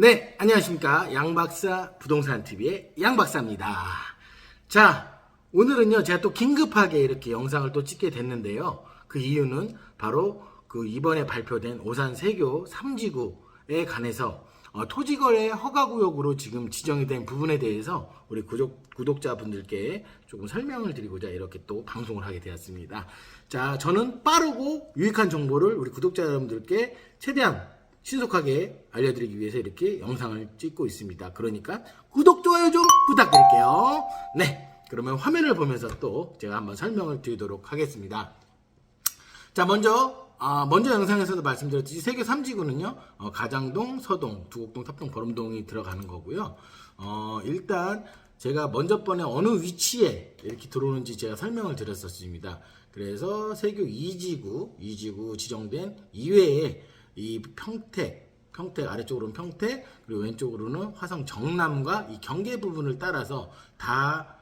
네, 안녕하십니까. 양박사 부동산 TV의 양박사입니다. 자, 오늘은요, 제가 또 긴급하게 이렇게 영상을 또 찍게 됐는데요. 그 이유는 바로 그 이번에 발표된 오산 세교 3지구에 관해서 어, 토지거래 허가구역으로 지금 지정이 된 부분에 대해서 우리 구독, 구독자분들께 조금 설명을 드리고자 이렇게 또 방송을 하게 되었습니다. 자, 저는 빠르고 유익한 정보를 우리 구독자 여러분들께 최대한 신속하게 알려드리기 위해서 이렇게 영상을 찍고 있습니다. 그러니까 구독, 좋아요 좀 부탁드릴게요. 네. 그러면 화면을 보면서 또 제가 한번 설명을 드리도록 하겠습니다. 자, 먼저, 아, 먼저 영상에서도 말씀드렸듯이 세계 3지구는요, 어, 가장동, 서동, 두곡동, 탑동, 거름동이 들어가는 거고요. 어, 일단, 제가 먼저 번에 어느 위치에 이렇게 들어오는지 제가 설명을 드렸었습니다. 그래서 세교 2지구, 2지구 지정된 이외에 이 평택, 평택 아래쪽으로는 평택, 그리고 왼쪽으로는 화성 정남과 이 경계 부분을 따라서 다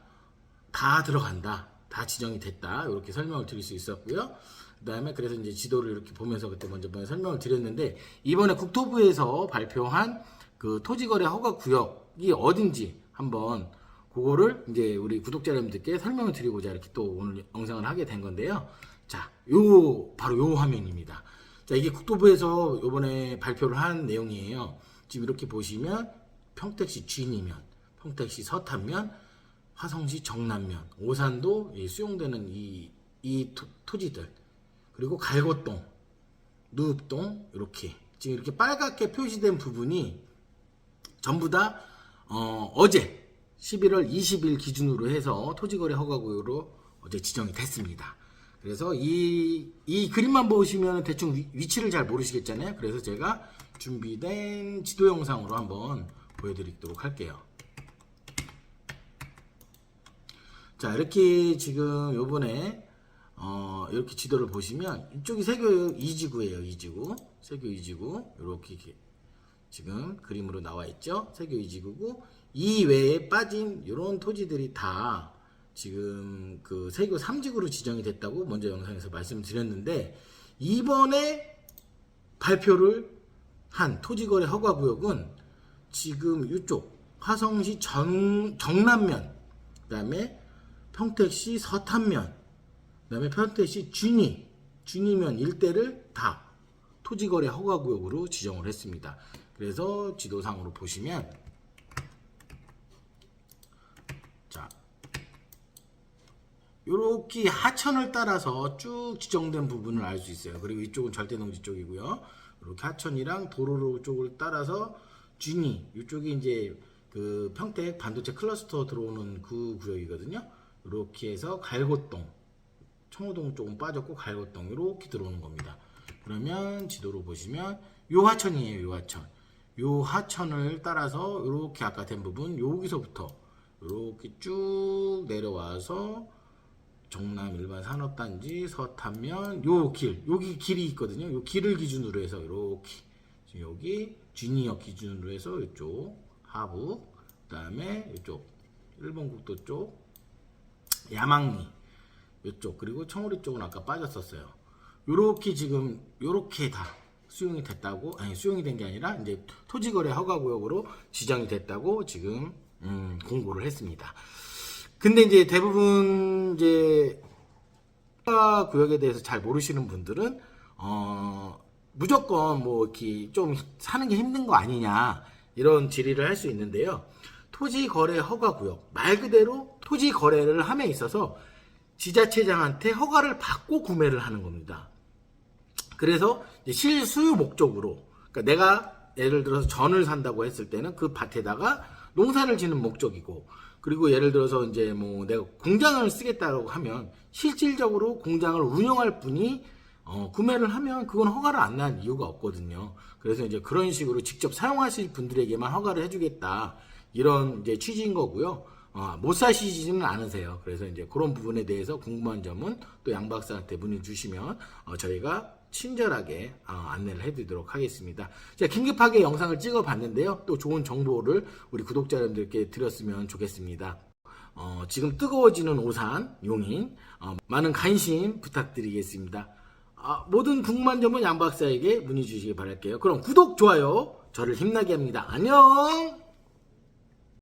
다 들어간다. 다 지정이 됐다. 이렇게 설명을 드릴 수 있었고요. 그다음에 그래서 이제 지도를 이렇게 보면서 그때 먼저 먼저 설명을 드렸는데 이번에 국토부에서 발표한 그 토지거래 허가 구역이 어딘지 한번 그거를 이제 우리 구독자 여러분들께 설명을 드리고자 이렇게 또 오늘 영상을 하게 된 건데요. 자, 요 바로 요 화면입니다. 자, 이게 국토부에서 이번에 발표를 한 내용이에요. 지금 이렇게 보시면 평택시 진이면, 평택시 서탄면, 화성시 정남면, 오산도 이 수용되는 이, 이 토, 토지들, 그리고 갈고동, 누읍동, 이렇게. 지금 이렇게 빨갛게 표시된 부분이 전부 다, 어, 어제 11월 20일 기준으로 해서 토지거래 허가구역으로 어제 지정이 됐습니다. 그래서 이, 이 그림만 보시면 대충 위, 위치를 잘 모르시겠잖아요. 그래서 제가 준비된 지도 영상으로 한번 보여드리도록 할게요. 자, 이렇게 지금 요번에, 어, 이렇게 지도를 보시면, 이쪽이 세교 2지구예요, 2지구. 세교 2지구. 이렇게 이렇게 지금 그림으로 나와 있죠. 세교 2지구고, 이 외에 빠진 이런 토지들이 다 지금 그 세교 3지구로 지정이 됐다고 먼저 영상에서 말씀드렸는데, 이번에 발표를 한 토지거래 허가구역은 지금 이쪽 화성시 정, 정남면, 그 다음에 평택시 서탄면, 그다음에 평택시 준이, 준이면 일대를 다 토지거래 허가구역으로 지정을 했습니다. 그래서 지도상으로 보시면 요렇게 하천을 따라서 쭉 지정된 부분을 알 수 있어요. 그리고 이쪽은 절대농지 쪽이고요. 이렇게 하천이랑 도로로 쪽을 따라서 준이 이쪽이 이제 그 평택 반도체 클러스터 들어오는 그 구역이거든요. 이렇게 해서 갈고동, 청호동 쪽은 빠졌고 갈고동 이렇게 들어오는 겁니다. 그러면 지도로 보시면 요 하천이에요. 요 하천. 요 하천을 따라서 이렇게 아까 된 부분 여기서부터 이렇게 쭉 내려와서 정남 일반 산업단지 서탄면 요 길, 여기 길이 있거든요. 요 길을 기준으로 해서 이렇게 지금 여기 주니어 기준으로 해서 이쪽 하부 그다음에 이쪽 일본 국도 쪽 야망리 이쪽 그리고 청우리 쪽은 아까 빠졌었어요. 요렇게 지금 요렇게 다 수용이 됐다고 아니 수용이 된 게 아니라 이제 토지거래 허가구역으로 지정이 됐다고 지금 음, 공고를 했습니다. 근데 이제 대부분 이제 구역에 대해서 잘 모르시는 분들은 어 무조건 뭐 이렇게 좀 사는 게 힘든 거 아니냐 이런 질의를 할 수 있는데요. 토지 거래 허가 구역 말 그대로 토지 거래를 함에 있어서 지자체장한테 허가를 받고 구매를 하는 겁니다. 그래서 실수요 목적으로 그러니까 내가 예를 들어서 전을 산다고 했을 때는 그 밭에다가 농사를 지는 목적이고 그리고 예를 들어서 이제 뭐 내가 공장을 쓰겠다고 하면 실질적으로 공장을 운영할 분이 어, 구매를 하면 그건 허가를 안 난 이유가 없거든요. 그래서 이제 그런 식으로 직접 사용하실 분들에게만 허가를 해주겠다 이런 이제 취지인 거고요. 어, 못 사시지는 않으세요. 그래서 이제 그런 부분에 대해서 궁금한 점은 또 양 박사한테 문의 주시면 어, 저희가 친절하게 어, 안내를 해드리도록 하겠습니다. 제가 긴급하게 영상을 찍어봤는데요. 또 좋은 정보를 우리 구독자 여러분들께 드렸으면 좋겠습니다. 어, 지금 뜨거워지는 오산, 용인, 어, 많은 관심 부탁드리겠습니다. 아, 모든 궁금한 점은 양 박사에게 문의 주시기 바랄게요. 그럼 구독, 좋아요, 저를 힘나게 합니다. 안녕!